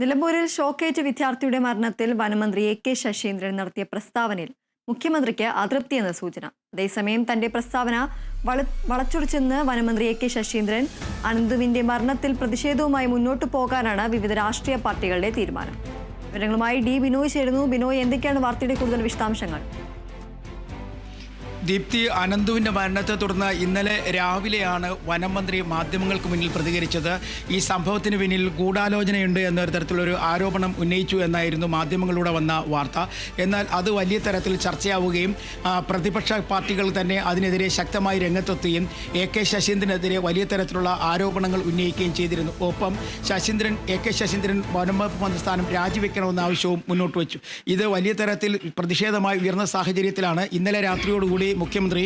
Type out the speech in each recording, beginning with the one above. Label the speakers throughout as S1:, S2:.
S1: നിലമ്പൂരിൽ ഷോക്കേറ്റ് വിദ്യാർത്ഥിയുടെ മരണത്തിൽ വനമന്ത്രി എ കെ ശശീന്ദ്രൻ നടത്തിയ പ്രസ്താവനയിൽ മുഖ്യമന്ത്രിക്ക് അതൃപ്തിയെന്ന സൂചന. അതേസമയം തന്റെ പ്രസ്താവന വള വളച്ചൊടിച്ചെന്ന് വനമന്ത്രി എ കെ ശശീന്ദ്രൻ അനന്തുവിന്റെ മരണത്തിൽ പ്രതിഷേധവുമായി മുന്നോട്ടു പോകാനാണ് വിവിധ രാഷ്ട്രീയ പാർട്ടികളുടെ തീരുമാനം. വിവരങ്ങളുമായി ഡി ബിനോയ് ചേരുന്നു. ബിനോയ് എന്തൊക്കെയാണ് വാർത്തയുടെ കൂടുതൽ വിശദാംശങ്ങൾ?
S2: ദീപ്തി അനന്തുവിന്റെ മരണത്തെ തുടർന്ന് ഇന്നലെ രാവിലെയാണ് വനം മന്ത്രി മാധ്യമങ്ങൾക്ക് മുന്നിൽ പ്രതികരിച്ചത്. ഈ സംഭവത്തിന് പിന്നിൽ ഗൂഢാലോചനയുണ്ട് എന്നൊരു തരത്തിലൊരു ആരോപണം ഉന്നയിച്ചു എന്നായിരുന്നു മാധ്യമങ്ങളിലൂടെ വന്ന വാർത്ത. എന്നാൽ അത് വലിയ തരത്തിൽ ചർച്ചയാവുകയും പ്രതിപക്ഷ പാർട്ടികൾ തന്നെ അതിനെതിരെ ശക്തമായി രംഗത്തെത്തുകയും എ കെ ശശീന്ദ്രനെതിരെ വലിയ തരത്തിലുള്ള ആരോപണങ്ങൾ ഉന്നയിക്കുകയും ചെയ്തിരുന്നു. ഒപ്പം ശശീന്ദ്രൻ എ കെ ശശീന്ദ്രൻ വനം വകുപ്പ് മന്ത്രി സ്ഥാനം രാജിവെക്കണമെന്ന ആവശ്യവും മുന്നോട്ട് വച്ചു ഇത് വലിയ തരത്തിൽ പ്രതിഷേധമായി ഉയർന്ന സാഹചര്യത്തിലാണ് ഇന്നലെ രാത്രിയോടുകൂടി മുഖ്യമന്ത്രി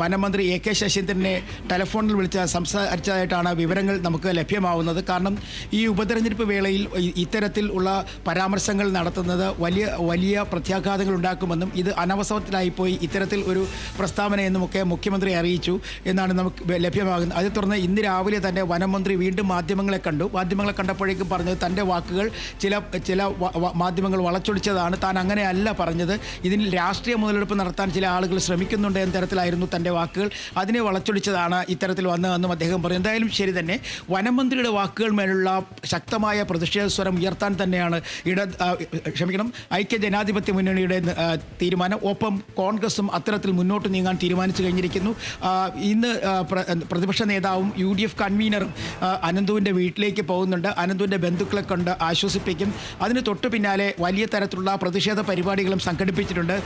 S2: വനമന്ത്രി എ കെ ശശീന്ദ്രനെ ടെലഫോണിൽ വിളിച്ച് സംസാരിച്ചതായിട്ടാണ് വിവരങ്ങൾ നമുക്ക് ലഭ്യമാവുന്നത്. കാരണം ഈ ഉപതെരഞ്ഞെടുപ്പ് വേളയിൽ ഇത്തരത്തിൽ ഉള്ള പരാമർശങ്ങൾ നടത്തുന്നത് വലിയ വലിയ പ്രത്യാഘാതങ്ങൾ ഉണ്ടാക്കുമെന്നും ഇത് അനവസരത്തിലായിപ്പോയി ഇത്തരത്തിൽ ഒരു പ്രസ്താവനയെന്നുമൊക്കെ മുഖ്യമന്ത്രി അറിയിച്ചു എന്നാണ് നമുക്ക് ലഭ്യമാകുന്നത്. അതേ തുടർന്ന് ഇന്ന് രാവിലെ തന്നെ വനമന്ത്രി വീണ്ടും മാധ്യമങ്ങളെ കണ്ടു. മാധ്യമങ്ങളെ കണ്ടപ്പോഴേക്കും പറഞ്ഞത് തന്റെ വാക്കുകൾ ചില ചില മാധ്യമങ്ങൾ വളച്ചൊടിച്ചതാണ്. താൻ അങ്ങനെയല്ല പറഞ്ഞത്. ഇതിൽ രാഷ്ട്രീയ മുതലെടുപ്പ് നടത്താൻ ചില ആളുകൾ ശ്രമിക്കുന്നുണ്ട് എന്ന തരത്തിലായിരുന്നു തന്റെ വാക്കുകൾ. അതിനെ വളച്ചൊടിച്ചതാണ് ഇത്തരത്തിൽ വന്നതെന്നും അദ്ദേഹം പറഞ്ഞു. എന്തായാലും ശരി തന്നെ വനമന്ത്രിയുടെ വാക്കുകൾ മേലുള്ള ശക്തമായ പ്രതിഷേധ സ്വരം ഉയർത്താൻ തന്നെയാണ് ഇട ക്ഷമിക്കണം ഐക്യ ജനാധിപത്യ മുന്നണിയുടെ തീരുമാനം. ഒപ്പം കോൺഗ്രസും അത്തരത്തിൽ മുന്നോട്ട് നീങ്ങാൻ തീരുമാനിച്ചു കഴിഞ്ഞിരിക്കുന്നു. ഇന്ന് പ്രതിപക്ഷ നേതാവും യു ഡി എഫ് കൺവീനറും അനന്തുവിന്റെ വീട്ടിലേക്ക് പോകുന്നുണ്ട്. അനന്തുവിന്റെ ബന്ധുക്കളെ കൊണ്ട് ആശ്വസിപ്പിക്കും. അതിന് തൊട്ടു പിന്നാലെ വലിയ തരത്തിലുള്ള പ്രതിഷേധ പരിപാടികളും സംഘടിപ്പിച്ചിട്ടുണ്ട്.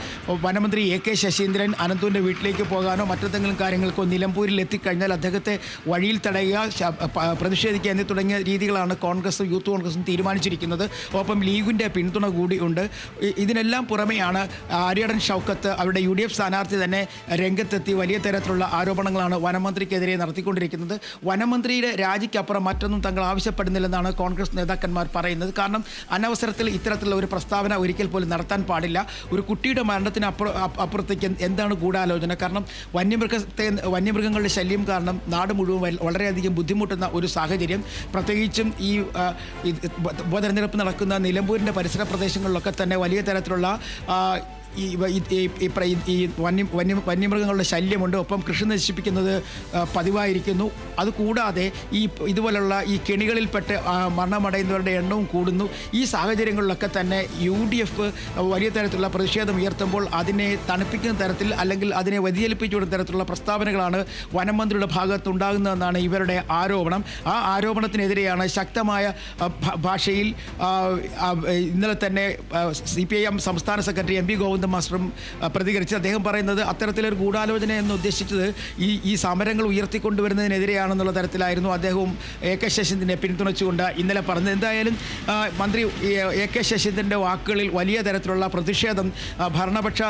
S2: വനമന്ത്രി എ കെ ശശീന്ദ്രൻ അനന്തുവിന്റെ വീട്ടിലേക്ക് പോകാനോ മറ്റെന്തെങ്കിലും കാര്യങ്ങൾക്കോ നിലമ്പൂരിൽ എത്തിക്കഴിഞ്ഞാൽ അദ്ദേഹത്തെ വഴിയിൽ തടയുക പ്രതിഷേധിക്കുക എന്നീ തുടങ്ങിയ രീതികളാണ് കോൺഗ്രസും യൂത്ത് കോൺഗ്രസും തീരുമാനിച്ചിരിക്കുന്നത്. ഒപ്പം ലീഗിന്റെ പിന്തുണ കൂടിയുണ്ട് ഇതിനെല്ലാം പുറമെയാണ് ആര്യടൻ ഷൗക്കത്ത് അവരുടെ യു ഡി എഫ് സ്ഥാനാർത്ഥി തന്നെ രംഗത്തെത്തി. വലിയ തരത്തിലുള്ള ആരോപണങ്ങളാണ് വനമന്ത്രിക്കെതിരെ നടത്തിക്കൊണ്ടിരിക്കുന്നത്. വനമന്ത്രിയുടെ രാജിക്കപ്പുറം മറ്റൊന്നും തങ്ങൾ ആവശ്യപ്പെടുന്നില്ലെന്നാണ് കോൺഗ്രസ് നേതാക്കന്മാർ പറയുന്നത്. കാരണം അനവസരത്തിൽ ഇത്തരത്തിലുള്ള ഒരു പ്രസ്താവന ഒരിക്കൽ പോലും നടത്താൻ പാടില്ല. ഒരു കുട്ടിയുടെ മരണത്തിന് അപ്പുറ അപ്പുറത്തേക്ക് എന്താണ് ഗൂഢാലോചന. കാരണം വന്യമൃഗത്തെ വന്യമൃഗങ്ങളുടെ ശല്യം കാരണം നാട് മുഴുവൻ വളരെയധികം ബുദ്ധിമുട്ടുന്ന ഒരു സാഹചര്യം. പ്രത്യേകിച്ചും ഈ ഉപതെരഞ്ഞെടുപ്പ് നടക്കുന്ന നിലമ്പൂരിന്റെ പരിസര പ്രദേശങ്ങളിലൊക്കെ തന്നെ വലിയ തരത്തിലുള്ള ഈ ഈ- വന്യ വന്യ വന്യമൃഗങ്ങളുടെ ശല്യമുണ്ട്. ഒപ്പം കൃഷി നശിപ്പിക്കുന്നത് പതിവായിരിക്കുന്നു. അതുകൂടാതെ ഈ ഇതുപോലുള്ള ഈ കെണികളിൽപ്പെട്ട് മരണമടയുന്നവരുടെ എണ്ണവും കൂടുന്നു. ഈ സാഹചര്യങ്ങളിലൊക്കെ തന്നെ യു ഡി എഫ് വലിയ തരത്തിലുള്ള പ്രതിഷേധം ഉയർത്തുമ്പോൾ അതിനെ തണുപ്പിക്കുന്ന തരത്തിൽ അല്ലെങ്കിൽ അതിനെ വ്യതിചലിപ്പിച്ചുവിടുന്ന തരത്തിലുള്ള പ്രസ്താവനകളാണ് വനമന്ത്രിയുടെ ഭാഗത്തുണ്ടാകുന്നതെന്നാണ് ഇവരുടെ ആരോപണം. ആ ആരോപണത്തിനെതിരെയാണ് ശക്തമായ ഭാഷയിൽ ഇന്നലെ തന്നെ സി സംസ്ഥാന സെക്രട്ടറി എം പി ഗോവിന്ദ മാസ്റ്ററും പ്രതികരിച്ച് അദ്ദേഹം പറയുന്നത് അത്തരത്തിലൊരു ഗൂഢാലോചന എന്ന് ഉദ്ദേശിച്ചത് ഈ ഈ സമരങ്ങൾ ഉയർത്തിക്കൊണ്ടുവരുന്നതിനെതിരെയാണെന്നുള്ള തരത്തിലായിരുന്നു അദ്ദേഹവും എ കെ ശശീന്ദ്രനെ പിന്തുണച്ചുകൊണ്ട് ഇന്നലെ പറഞ്ഞത്. എന്തായാലും മന്ത്രി എ കെ ശശീന്ദ്രന്റെ വാക്കുകളിൽ വലിയ തരത്തിലുള്ള പ്രതിഷേധം ഭരണപക്ഷത്തിന്റെ ഭരണപക്ഷ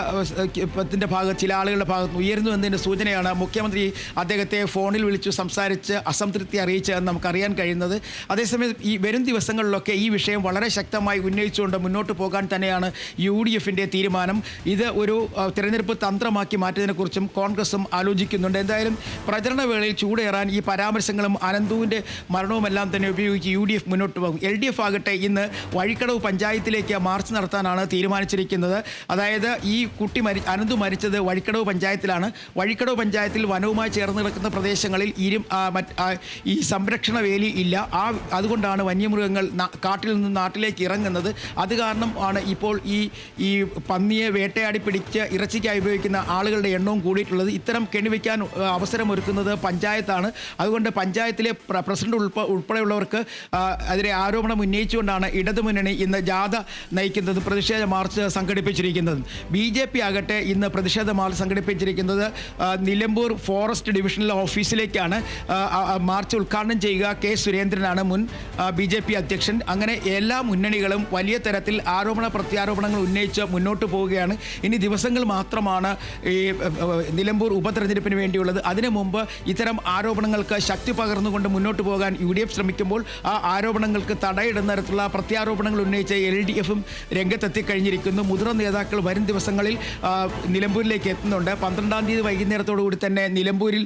S2: ത്തിന്റെ ഭാഗത്ത് ചില ആളുകളുടെ ഭാഗത്ത് ഉയരുന്നു എന്നതിന്റെ സൂചനയാണ് മുഖ്യമന്ത്രി അദ്ദേഹത്തെ ഫോണിൽ വിളിച്ചു സംസാരിച്ച് അസംതൃപ്തി അറിയിച്ചതെന്ന് നമുക്കറിയാൻ കഴിയുന്നത്. അതേസമയം ഈ വരും ദിവസങ്ങളിലൊക്കെ ഈ വിഷയം വളരെ ശക്തമായി ഉന്നയിച്ചുകൊണ്ട് മുന്നോട്ട് പോകാൻ തന്നെയാണ് യു ഡി എഫിന്റെ തീരുമാനം. ഇത് ഒരു തിരഞ്ഞെടുപ്പ് തന്ത്രമാക്കി മാറ്റിയതിനെക്കുറിച്ചും കോൺഗ്രസും ആലോചിക്കുന്നുണ്ട്. എന്തായാലും പ്രചരണ വേളയിൽ ചൂടേറാൻ ഈ പരാമർശങ്ങളും അനന്തുവിന്റെ മരണവുമെല്ലാം തന്നെ ഉപയോഗിച്ച് യു ഡി എഫ് മുന്നോട്ട് പോകും. എൽ ഡി എഫ് ആകട്ടെ ഇന്ന് വഴിക്കടവ് പഞ്ചായത്തിലേക്ക് മാർച്ച് നടത്താനാണ് തീരുമാനിച്ചിരിക്കുന്നത്. അതായത് ഈ കുട്ടി മരി അനന്തു മരിച്ചത് വഴിക്കടവ് പഞ്ചായത്തിലാണ്. വഴിക്കടവ് പഞ്ചായത്തിൽ വനവുമായി ചേർന്ന് കിടക്കുന്ന പ്രദേശങ്ങളിൽ ഇരും ഈ സംരക്ഷണ വേലി ഇല്ല. ആ അതുകൊണ്ടാണ് വന്യമൃഗങ്ങൾ കാട്ടിൽ നിന്ന് നാട്ടിലേക്ക് ഇറങ്ങുന്നത്. അത് കാരണം ആണ് ഇപ്പോൾ ഈ ഈ പന്നിയെ വേട്ടയാടി പിടിച്ച് ഇറച്ചിക്കായി ഉപയോഗിക്കുന്ന ആളുകളുടെ എണ്ണവും കൂടിയിട്ടുള്ളത് ഇത്തരം കെണിവെക്കാൻ വയ്ക്കാൻ അവസരമൊരുക്കുന്നത് പഞ്ചായത്താണ്. അതുകൊണ്ട് പഞ്ചായത്തിലെ പ്രസിഡന്റ് ഉൾപ്പെ ഉൾപ്പെടെയുള്ളവർക്ക് അതിലെ ആരോപണം ഉന്നയിച്ചുകൊണ്ടാണ് ഇടതുമുന്നണി ഇന്ന് ജാഥ നയിക്കുന്നത് പ്രതിഷേധ മാർച്ച് സംഘടിപ്പിച്ചിരിക്കുന്നത്. ബി ജെ പി ആകട്ടെ ഇന്ന് പ്രതിഷേധ മാർച്ച് സംഘടിപ്പിച്ചിരിക്കുന്നത് നിലമ്പൂർ ഫോറസ്റ്റ് ഡിവിഷണൽ ഓഫീസിലേക്കാണ്. മാർച്ച് ഉദ്ഘാടനം ചെയ്യുക കെ സുരേന്ദ്രനാണ് മുൻ ബി ജെ പി അധ്യക്ഷൻ. അങ്ങനെ എല്ലാ മുന്നണികളും വലിയ തരത്തിൽ ആരോപണ പ്രത്യാരോപണങ്ങൾ ഉന്നയിച്ച് മുന്നോട്ട് പോവുകയാണ്. എത്തുകയാണ് ഇനി ദിവസങ്ങൾ മാത്രമാണ് ഈ നിലമ്പൂർ ഉപതെരഞ്ഞെടുപ്പിന് വേണ്ടിയുള്ളത്. അതിനു മുമ്പ് ഇത്തരം ആരോപണങ്ങൾക്ക് ശക്തി പകർന്നുകൊണ്ട് മുന്നോട്ട് പോകാൻ യു ഡി എഫ് ശ്രമിക്കുമ്പോൾ ആ ആരോപണങ്ങൾക്ക് തടയിടുന്ന തരത്തിലുള്ള പ്രത്യാരോപണങ്ങൾ ഉന്നയിച്ച എൽ ഡി എഫും രംഗത്തെത്തിക്കഴിഞ്ഞിരിക്കുന്നു. മുതിർന്ന നേതാക്കൾ വരും ദിവസങ്ങളിൽ നിലമ്പൂരിലേക്ക് എത്തുന്നുണ്ട്. പന്ത്രണ്ടാം തീയതി വൈകുന്നേരത്തോടു കൂടി തന്നെ നിലമ്പൂരിൽ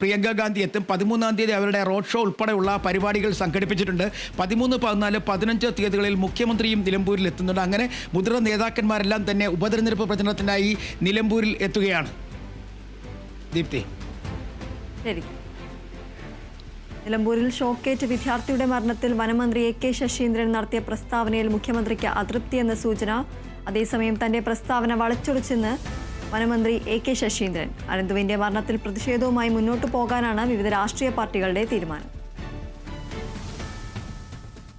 S2: പ്രിയങ്ക ഗാന്ധി എത്തും. പതിമൂന്നാം തീയതി അവരുടെ റോഡ് ഷോ ഉൾപ്പെടെയുള്ള പരിപാടികൾ സംഘടിപ്പിച്ചിട്ടുണ്ട്. പതിമൂന്ന് പതിനാല് പതിനഞ്ച് തീയതികളിൽ മുഖ്യമന്ത്രിയും നിലമ്പൂരിൽ എത്തുന്നുണ്ട്. അങ്ങനെ മുതിർന്ന നേതാക്കന്മാരെല്ലാം തന്നെ ഉപതെരഞ്ഞെടുപ്പ് പ്രചരണത്തിനായി നിലമ്പൂരിൽ എത്തുകയാണ്. ദീപ്തി.
S1: നിലമ്പൂരിൽ ഷോക്കേറ്റ് വിദ്യാർത്ഥിയുടെ മരണത്തിൽ വനമന്ത്രി എ കെ ശശീന്ദ്രൻ നടത്തിയ പ്രസ്താവനയിൽ മുഖ്യമന്ത്രിക്ക് അതൃപ്തി എന്ന സൂചന. അതേസമയം തന്റെ പ്രസ്താവന വളച്ചൊടിച്ചെന്ന് വനമന്ത്രി എ കെ ശശീന്ദ്രൻ. അനന്തുവിന്റെ മരണത്തിൽ പ്രതിഷേധവുമായി മുന്നോട്ടു പോകാനാണ് വിവിധ രാഷ്ട്രീയ പാർട്ടികളുടെ തീരുമാനം.